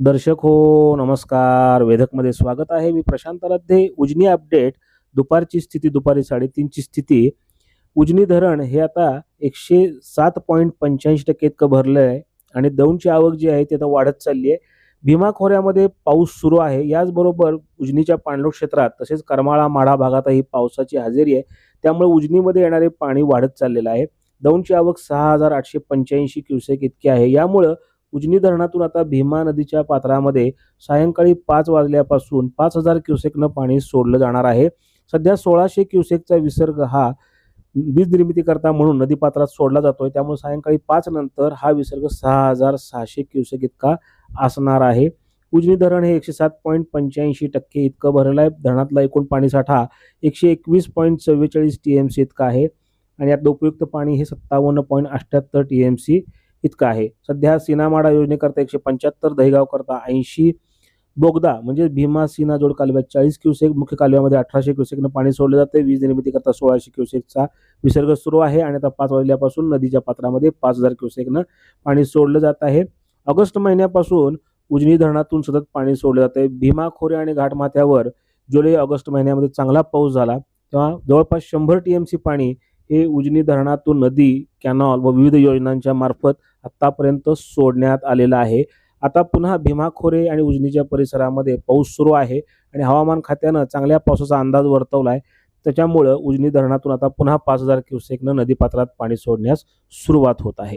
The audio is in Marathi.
दर्शक हो नमस्कार. वेधकमध्ये स्वागत आहे. मी प्रशांत राध्ये उजनी अपडेट. दुपारची स्थिती दुपारी साडेतीनची स्थिती. उजनी धरण हे आता एकशे सात पॉईंट पंच्याऐंशी टक्के इतकं भरलं आहे आणि दौंडची आवक जी आहे ती आता वाढत चालली आहे भीमा खोऱ्यामध्ये पाऊस सुरू आहे. याचबरोबर उजनीच्या पाणलोट क्षेत्रात तसेच करमाळा माढा भागातही पावसाची हजेरी आहे. त्यामुळे उजनीमध्ये येणारे पाणी वाढत चाललेलं आहे. दौंडची आवक सहा हजार आठशे पंच्याऐंशी क्युसेक इतकी आहे. यामुळं उजनी धरणातून आता भीमा नदीच्या पात्रामध्ये सायंकाळी पाच वाजल्यापासून पाच हजार क्युसेकनं पाणी सोडलं जाणार आहे. सध्या सोळाशे क्युसेकचा विसर्ग हा वीज निर्मितीकरता म्हणून नदीपात्रात सोडला जातोय. त्यामुळे सायंकाळी पाच नंतर हा विसर्ग सहा हजार सहाशे क्युसेक इतका असणार आहे. उजनी धरण हे एकशे सात पॉईंट पंच्याऐंशी टक्के इतकं भरलं आहे धरणातला एकूण पाणीसाठा एकशे एकवीस पॉईंट चव्वेचाळीस टी एम सी इतका आहे. आणि यात उपयुक्त पाणी हे सत्तावन्न पॉईंट अठ्ठ्याहत्तर टी एम सी इतकं आहे. सध्या सीनामाडा योजनेकरता एकशे पंच्याहत्तर दहिगाव करता ऐंशी बोगदा म्हणजे भीमा सीना जोड कालव्यात चाळीस क्युसेक मुख्य कालव्यामध्ये अठराशे क्युसेकनं पाणी सोडलं जाते. वीज निर्मितीकरता सोळाशे क्युसेकचा विसर्ग सुरू आहे आणि आता पाच वाजल्यापासून नदीच्या पात्रामध्ये पाच हजार क्युसेकनं पाणी सोडलं जात आहे. ऑगस्ट महिन्यापासून उजनी धरणातून सतत पाणी सोडलं जाते भीमा खोरे आणि घाटमाथ्यावर जुलै ऑगस्ट महिन्यामध्ये चांगला पाऊस झाला. तेव्हा जवळपास शंभर टी एम सी पाणी हे उजनी धरणातून नदी कॅनॉल व विविध योजनांच्या मार्फत आत्तापर्यंत सोडण्यात आलेलं आहे. आता पुन्हा भीमाखोरे आणि उजनीच्या परिसरामध्ये पाऊस सुरू आहे आणि हवामान खात्यानं चांगल्या पावसाचा अंदाज वर्तवला आहे त्याच्यामुळं उजनी धरणातून आता पुन्हा पाच हजार क्युसेकनं नदीपात्रात पाणी सोडण्यास सुरुवात होत आहे.